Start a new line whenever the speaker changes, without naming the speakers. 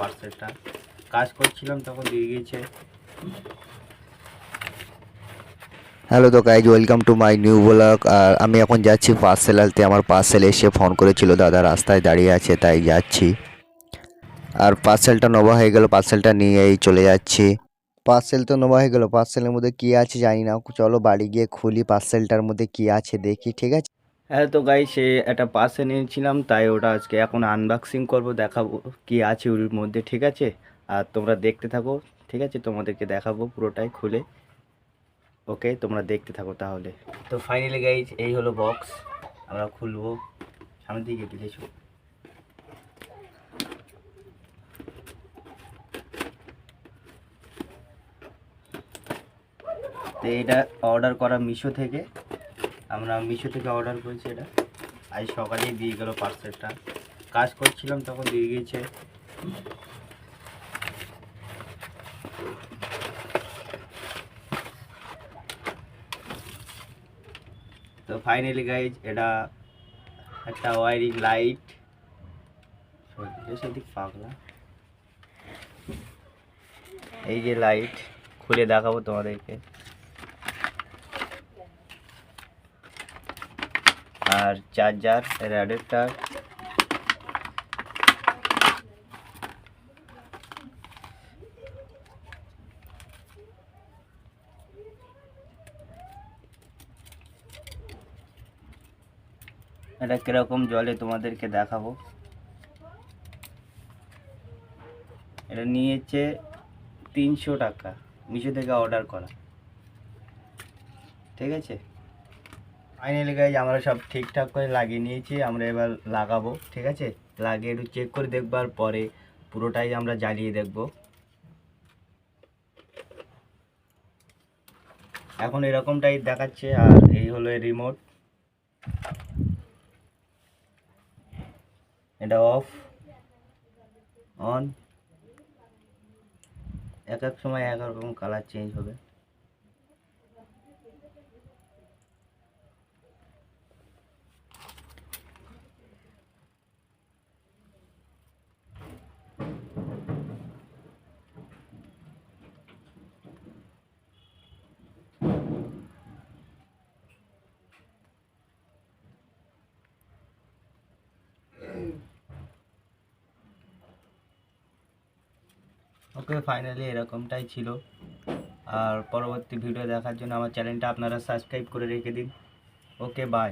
পার্সেলটা কাজ করছিলাম, তখন দিয়ে গিয়েছে।
হ্যালো তো guys welcome to my new blog আর আমি এখন যাচ্ছি পার্সেল আনতে। আমার পার্সেল এসে ফোন করেছিল, দাদা রাস্তায় দাঁড়িয়ে আছে, তাই যাচ্ছি। আর পার্সেলটা নেওয়া হয়ে গেল পার্সেলটা নিয়েই চলে যাচ্ছি। পার্সেল তো নেওয়া হয়ে গেল পার্সেলের মধ্যে কী আছে জানি না। চলো বাড়ি গিয়ে খুলি পার্সেলটার মধ্যে কী আছে দেখি, ঠিক আছে?
হ্যাঁ তো গাই সে একটা পার্সেল নিয়েছিলাম তাই ওটা আজকে এখন আনবক্সিং করব, দেখাবো কি আছে ওর মধ্যে, ঠিক আছে? আর তোমরা দেখতে থাকো, ঠিক আছে? তোমাদেরকে দেখাবো পুরোটাই খুলে। ওকে তোমরা দেখতে থাকো তাহলে। তো ফাইনালি গাইজ এই হলো বক্স আমরা খুলবো। সামনের দিকে পিছিয়েছো তো এটা অর্ডার করা মিশো থেকে। আমরা মিশো থেকে অর্ডার করেছি এটা। আজ সকালেই দিয়ে গেল পার্সেলটা কাজ করছিলাম, তখন দিয়ে গিয়েছে। তো ফাইনালি গাইজ এটা একটা ওয়ারিং লাইট সেদিক পাগলা। এই যে লাইট খুলে দেখাবো তোমাদেরকে। আর চার্জার এর অ্যাডাপ্টার। এটা কীরকম জলে তোমাদেরকে দেখাবো। এটা নিয়েছে তিনশো টাকা, মিশো থেকে অর্ডার করা। ঠিক আছে? ফাইনালি গাইজ আমরা সব ঠিকঠাক করে লাগিয়ে নিয়েছি, আমরা এবার লাগাবো, ঠিক আছে? লাগিয়ে একটু চেক করে দেখবার পরে পুরোটাই আমরা জ্বালিয়ে দেখব। এখন এরকমটাই দেখাচ্ছে, আর এই হলো রিমোট এটা অফ অন এক এক সময় এক রকম কালার চেঞ্জ হবে। ওকে ফাইনালি এরকমটাই ছিল। আর পরবর্তী ভিডিও দেখার জন্য আমার চ্যানেলটা আপনারা সাবস্ক্রাইব করে রেখে দিন। Okay bye